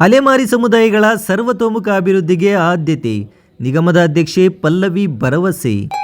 ಅಲೆಮಾರಿ ಸಮುದಾಯಗಳ ಸರ್ವತೋಮುಖ ಅಭಿವೃದ್ಧಿಗೆ ಆದ್ಯತೆ. ನಿಗಮದ ಅಧ್ಯಕ್ಷೆ ಪಲ್ಲವಿ ಭರವಸೆ.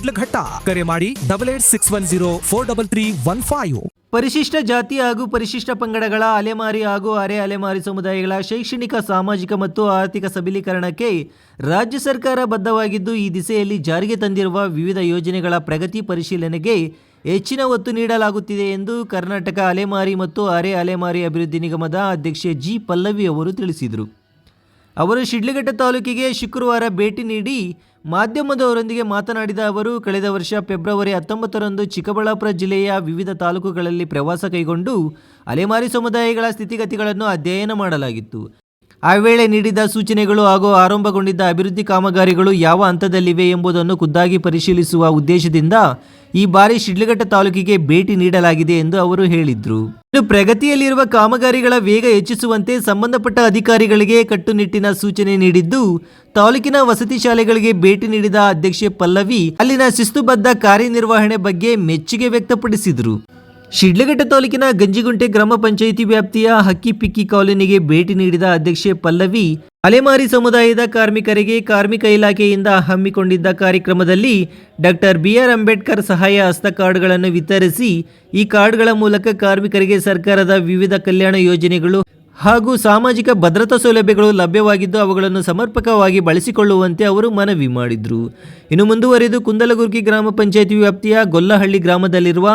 ಸಿಡ್ಲಘಟ್ಟ ಕರೆ ಮಾಡಿ double eight six one zero four double three one five ಪರಿಶಿಷ್ಟ ಜಾತಿ ಹಾಗೂ ಪರಿಶಿಷ್ಟ ಪಂಗಡಗಳ ಅಲೆಮಾರಿ ಹಾಗೂ ಅರೆ ಅಲೆಮಾರಿ ಸಮುದಾಯಗಳ ಶೈಕ್ಷಣಿಕ, ಸಾಮಾಜಿಕ ಮತ್ತು ಆರ್ಥಿಕ ಸಬಲೀಕರಣಕ್ಕೆ ರಾಜ್ಯ ಸರ್ಕಾರ ಬದ್ಧವಾಗಿದ್ದು, ಈ ದಿಸೆಯಲ್ಲಿ ಜಾರಿಗೆ ತಂದಿರುವ ವಿವಿಧ ಯೋಜನೆಗಳ ಪ್ರಗತಿ ಪರಿಶೀಲನೆಗೆ ಹೆಚ್ಚಿನ ಒತ್ತು ನೀಡಲಾಗುತ್ತಿದೆ ಎಂದು ಕರ್ನಾಟಕ ಅಲೆಮಾರಿ ಮತ್ತು ಅರೆ ಅಲೆಮಾರಿ ಅಭಿವೃದ್ಧಿ ನಿಗಮದ ಅಧ್ಯಕ್ಷೆ ಜಿ ಪಲ್ಲವಿ ಅವರು ತಿಳಿಸಿದರು. ಅವರು ಶಿಡ್ಲಘಟ್ಟ ತಾಲೂಕಿಗೆ ಶುಕ್ರವಾರ ಭೇಟಿ ನೀಡಿ ಮಾಧ್ಯಮದವರೊಂದಿಗೆ ಮಾತನಾಡಿದ ಅವರು, ಕಳೆದ ವರ್ಷ ಫೆಬ್ರವರಿ ಹತ್ತೊಂಬತ್ತರಂದು ಚಿಕ್ಕಬಳ್ಳಾಪುರ ಜಿಲ್ಲೆಯ ವಿವಿಧ ತಾಲೂಕುಗಳಲ್ಲಿ ಪ್ರವಾಸ ಕೈಗೊಂಡು ಅಲೆಮಾರಿ ಸಮುದಾಯಗಳ ಸ್ಥಿತಿಗತಿಗಳನ್ನು ಅಧ್ಯಯನ ಮಾಡಲಾಗಿತ್ತು. ಆ ವೇಳೆ ನೀಡಿದ ಸೂಚನೆಗಳು ಹಾಗೂ ಆರಂಭಗೊಂಡಿದ್ದ ಅಭಿವೃದ್ಧಿ ಕಾಮಗಾರಿಗಳು ಯಾವ ಹಂತದಲ್ಲಿವೆ ಎಂಬುದನ್ನು ಖುದ್ದಾಗಿ ಪರಿಶೀಲಿಸುವ ಉದ್ದೇಶದಿಂದ ಈ ಬಾರಿ ಶಿಡ್ಲಘಟ್ಟ ತಾಲೂಕಿಗೆ ಭೇಟಿ ನೀಡಲಾಗಿದೆ ಎಂದು ಅವರು ಹೇಳಿದರು. ಇನ್ನು ಪ್ರಗತಿಯಲ್ಲಿರುವ ಕಾಮಗಾರಿಗಳ ವೇಗ ಹೆಚ್ಚಿಸುವಂತೆ ಸಂಬಂಧಪಟ್ಟ ಅಧಿಕಾರಿಗಳಿಗೆ ಕಟ್ಟುನಿಟ್ಟಿನ ಸೂಚನೆ ನೀಡಿದ್ದು, ತಾಲೂಕಿನ ವಸತಿ ಶಾಲೆಗಳಿಗೆ ಭೇಟಿ ನೀಡಿದ ಅಧ್ಯಕ್ಷೆ ಪಲ್ಲವಿ, ಅಲ್ಲಿನ ಶಿಸ್ತುಬದ್ಧ ಕಾರ್ಯನಿರ್ವಹಣೆ ಬಗ್ಗೆ ಮೆಚ್ಚುಗೆ ವ್ಯಕ್ತಪಡಿಸಿದರು. ಶಿಡ್ಲಘಟ್ಟ ತಾಲೂಕಿನ ಗಂಜಿಗುಂಟೆ ಗ್ರಾಮ ಪಂಚಾಯಿತಿ ವ್ಯಾಪ್ತಿಯ ಹಕ್ಕಿಪಿಕ್ಕಿ ಕಾಲೋನಿಗೆ ಭೇಟಿ ನೀಡಿದ ಅಧ್ಯಕ್ಷೆ ಪಲ್ಲವಿ, ಅಲೆಮಾರಿ ಸಮುದಾಯದ ಕಾರ್ಮಿಕರಿಗೆ ಕಾರ್ಮಿಕ ಇಲಾಖೆಯಿಂದ ಹಮ್ಮಿಕೊಂಡಿದ್ದ ಕಾರ್ಯಕ್ರಮದಲ್ಲಿ ಡಾಕ್ಟರ್ ಬಿಆರ್ ಅಂಬೇಡ್ಕರ್ ಸಹಾಯ ಹಸ್ತ ಕಾರ್ಡ್ಗಳನ್ನು ವಿತರಿಸಿ, ಈ ಕಾರ್ಡ್ಗಳ ಮೂಲಕ ಕಾರ್ಮಿಕರಿಗೆ ಸರ್ಕಾರದ ವಿವಿಧ ಕಲ್ಯಾಣ ಯೋಜನೆಗಳು ಹಾಗೂ ಸಾಮಾಜಿಕ ಭದ್ರತಾ ಸೌಲಭ್ಯಗಳು ಲಭ್ಯವಾಗಿದ್ದು ಅವುಗಳನ್ನು ಸಮರ್ಪಕವಾಗಿ ಬಳಸಿಕೊಳ್ಳುವಂತೆ ಅವರು ಮನವಿ ಮಾಡಿದರು. ಇನ್ನು ಮುಂದುವರೆದು ಕುಂದಲಗುರ್ಗಿ ಗ್ರಾಮ ಪಂಚಾಯಿತಿ ವ್ಯಾಪ್ತಿಯ ಗೊಲ್ಲಹಳ್ಳಿ ಗ್ರಾಮದಲ್ಲಿರುವ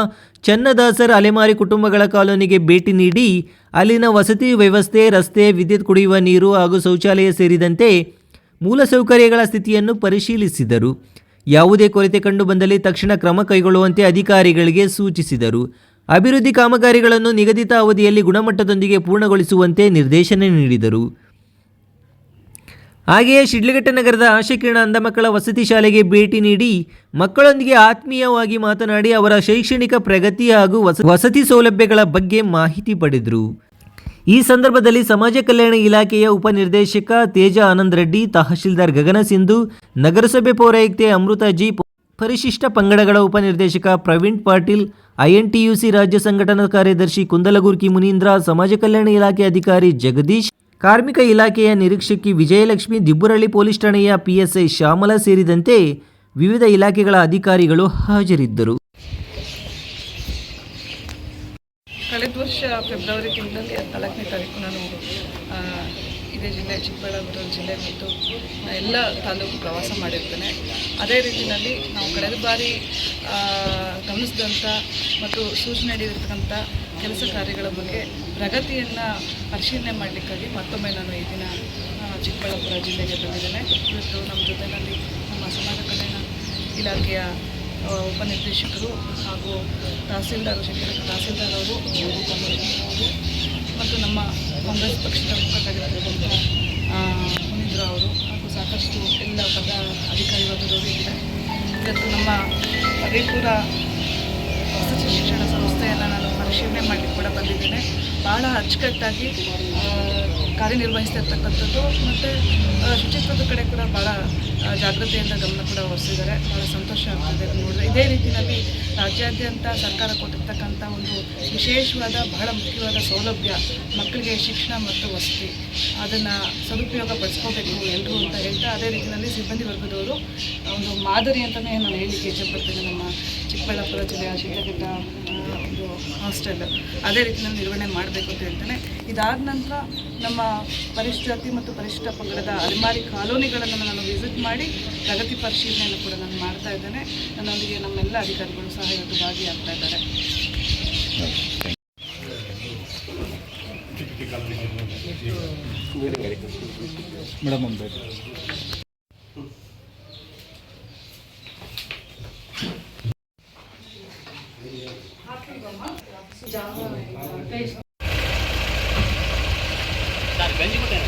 ಚನ್ನದಾಸರ್ ಅಲೆಮಾರಿ ಕುಟುಂಬಗಳ ಕಾಲೋನಿಗೆ ಭೇಟಿ ನೀಡಿ ಅಲ್ಲಿನ ವಸತಿ ವ್ಯವಸ್ಥೆ, ರಸ್ತೆ, ವಿದ್ಯುತ್ ಕುಡಿಯುವ ನೀರು ಹಾಗೂ ಶೌಚಾಲಯ ಸೇರಿದಂತೆ ಮೂಲಸೌಕರ್ಯಗಳ ಸ್ಥಿತಿಯನ್ನು ಪರಿಶೀಲಿಸಿದರು. ಯಾವುದೇ ಕೊರತೆ ಕಂಡುಬಂದಲ್ಲಿ ತಕ್ಷಣ ಕ್ರಮ ಕೈಗೊಳ್ಳುವಂತೆ ಅಧಿಕಾರಿಗಳಿಗೆ ಸೂಚಿಸಿದರು. ಅಭಿವೃದ್ಧಿ ಕಾಮಗಾರಿಗಳನ್ನು ನಿಗದಿತ ಅವಧಿಯಲ್ಲಿ ಗುಣಮಟ್ಟದೊಂದಿಗೆ ಪೂರ್ಣಗೊಳಿಸುವಂತೆ ನಿರ್ದೇಶನ ನೀಡಿದರು. ಹಾಗೆಯೇ ಶಿಡ್ಲಘಟ್ಟ ನಗರದ ಆಶಕಿರಣ ಅಂಧ ಮಕ್ಕಳ ವಸತಿ ಶಾಲೆಗೆ ಭೇಟಿ ನೀಡಿ ಮಕ್ಕಳೊಂದಿಗೆ ಆತ್ಮೀಯವಾಗಿ ಮಾತನಾಡಿ ಅವರ ಶೈಕ್ಷಣಿಕ ಪ್ರಗತಿ ಹಾಗೂ ವಸ- ವಸತಿ ಸೌಲಭ್ಯಗಳ ಬಗ್ಗೆ ಮಾಹಿತಿ ಪಡೆದರು. ಈ ಸಂದರ್ಭದಲ್ಲಿ ಸಮಾಜ ಕಲ್ಯಾಣ ಇಲಾಖೆಯ ಉಪನಿರ್ದೇಶಕ ತೇಜ ಆನಂದ್ ರೆಡ್ಡಿ ತಹಶೀಲ್ದಾರ್ ಗಗನ ಸಿಂಧು, ನಗರಸಭೆ ಪೌರಾಯುಕ್ತೆ ಅಮೃತ ಜಿ ಪರಿಶಿಷ್ಟ ಪಂಗಡಗಳ ಉಪನಿರ್ದೇಶಕ ಪ್ರವೀಣ್ ಪಾಟೀಲ್ ಐಎನ್ಟಿಯುಸಿ ರಾಜ್ಯ ಸಂಘಟನಾ ಕಾರ್ಯದರ್ಶಿ ಕುಂದಲಗುರ್ಕಿ ಮುನೀಂದ್ರ, ಸಮಾಜ ಕಲ್ಯಾಣ ಇಲಾಖೆ ಅಧಿಕಾರಿ ಜಗದೀಶ್ ಕಾರ್ಮಿಕ ಇಲಾಖೆಯ ನಿರೀಕ್ಷಕಿ ವಿಜಯಲಕ್ಷ್ಮಿ ದಿಬ್ಬುರಳ್ಳಿ ಪೊಲೀಸ್ ಠಾಣೆಯ ಪಿಎಸ್ಐ ಶ್ಯಾಮಲ ಸೇರಿದಂತೆ ವಿವಿಧ ಇಲಾಖೆಗಳ ಅಧಿಕಾರಿಗಳು ಹಾಜರಿದ್ದರು. ಕಳೆದ ವರ್ಷ ಫೆಬ್ರವರಿ ತಿಂಗಳಲ್ಲಿ ಹದಿನಾಲ್ಕನೇ ತಾರೀಕು ನಾನು ಇದೇ ಜಿಲ್ಲೆ ಚಿಕ್ಕಬಳ್ಳಾಪುರ ಜಿಲ್ಲೆ ಮತ್ತು ಎಲ್ಲ ತಾಲೂಕು ಪ್ರವಾಸ ಮಾಡಿರ್ತೇನೆ. ಅದೇ ರೀತಿಯಲ್ಲಿ ನಾವು ಕಳೆದ ಬಾರಿ ಗಮನಿಸಿದಂಥ ಮತ್ತು ಸೂಚನೆ ನೀಡಿರ್ತಕ್ಕಂಥ ಕೆಲಸ ಕಾರ್ಯಗಳ ಬಗ್ಗೆ ಪ್ರಗತಿಯನ್ನು ಪರಿಶೀಲನೆ ಮಾಡಲಿಕ್ಕಾಗಿ ಮತ್ತೊಮ್ಮೆ ನಾನು ಈ ದಿನ ಚಿಕ್ಕಬಳ್ಳಾಪುರ ಜಿಲ್ಲೆಗೆ ಬಂದಿದ್ದೇನೆ. ಇವತ್ತು ನಮ್ಮ ಜೊತೆಯಲ್ಲಿ ನಮ್ಮ ಸಮಾಜ ಕಲ್ಯಾಣ ಇಲಾಖೆಯ ಉಪನಿರ್ದೇಶಕರು ಹಾಗೂ ತಹಸೀಲ್ದಾರ್ ಶಿಕ್ಷಕ ತಹಸೀಲ್ದಾರ್ ಅವರು, ಮತ್ತು ನಮ್ಮ ಕಾಂಗ್ರೆಸ್ ಪಕ್ಷದ ಮುಖಂಡರಾಗಿರ್ತಕ್ಕಂಥ ಮುನೀಂದ್ರ ಅವರು ಹಾಗೂ ಸಾಕಷ್ಟು ಎಲ್ಲ ಪದ ಅಧಿಕಾರಿ ವರ್ಗದವರು ಇದ್ದಾರೆ ಇವತ್ತು ನಮ್ಮ ವಸತಿ ಶಿಕ್ಷಣ ಸಂಸ್ಥೆಯನ್ನು ನಾನು ಪರಿಶೀಲನೆ ಮಾಡಲಿಕ್ಕೆ ಕೂಡ ಬಂದಿದ್ದೇನೆ. ಭಾಳ ಅಚ್ಚುಕಟ್ಟಾಗಿ ಕಾರ್ಯನಿರ್ವಹಿಸ್ತಾ ಇರ್ತಕ್ಕಂಥದ್ದು ಮತ್ತು ಶುಚಿತ್ವದ ಕಡೆ ಕೂಡ ಭಾಳ ಜಾಗೃತಿಯಿಂದ ಗಮನ ಕೂಡ ವಹಿಸಿದ್ದಾರೆ ಭಾಳ ಸಂತೋಷ ಆಗ್ತದೆ ನೋಡಿದ್ರೆ. ಇದೇ ರೀತಿಯಲ್ಲಿ ರಾಜ್ಯಾದ್ಯಂತ ಸರ್ಕಾರ ಕೊಟ್ಟಿರ್ತಕ್ಕಂಥ ಒಂದು ವಿಶೇಷವಾದ, ಬಹಳ ಮುಖ್ಯವಾದ ಸೌಲಭ್ಯ, ಮಕ್ಕಳಿಗೆ ಶಿಕ್ಷಣ ಮತ್ತು ವಸತಿ. ಅದನ್ನು ಸದುಪಯೋಗ ಪಡಿಸ್ಕೋಬೇಕು ಎಲ್ಲರೂ ಅಂತ ಹೇಳ್ತಾ, ಅದೇ ರೀತಿಯಲ್ಲಿ ಸಿಬ್ಬಂದಿ ವರ್ಗದವರು ಒಂದು ಮಾದರಿ ಅಂತಲೇ ನಾನು ಹೇಳಲಿಕ್ಕೆ ಇಷ್ಟಪಡ್ತೇನೆ ನಮ್ಮ ಚಿಕ್ಕಬಳ್ಳಾಪುರ ಜಿಲ್ಲೆಯ ಶಿಡ್ಲಘಟ್ಟ ಒಂದು ಹಾಸ್ಟೆಲ್ ಅದೇ ರೀತಿ ರೀತಿಯಲ್ಲಿ ನಿರ್ವಹಣೆ ಮಾಡಬೇಕು ಅಂತ ಹೇಳ್ತಾನೆ ಇದಾದ ನಂತರ ನಮ್ಮ ಪರಿಶಿಷ್ಟಾತಿ ಮತ್ತು ಪರಿಶಿಷ್ಟ ಪಂಗಡದ ಅಲೆಮಾರಿ ಕಾಲೋನಿಗಳನ್ನು ನಾನು ವಿಸಿಟ್ ಮಾಡಿ ಪ್ರಗತಿ ಪರಿಶೀಲನೆಯನ್ನು ಕೂಡ ನಾನು ಮಾಡ್ತಾ ಇದ್ದೇನೆ ನನ್ನೊಂದಿಗೆ ನಮ್ಮೆಲ್ಲ ಅಧಿಕಾರಿಗಳು ಸಹ ಇವತ್ತು ಭಾಗಿಯಾಗ್ತಾ ಇದ್ದಾರೆ madam Sıcağına öyle. Ben de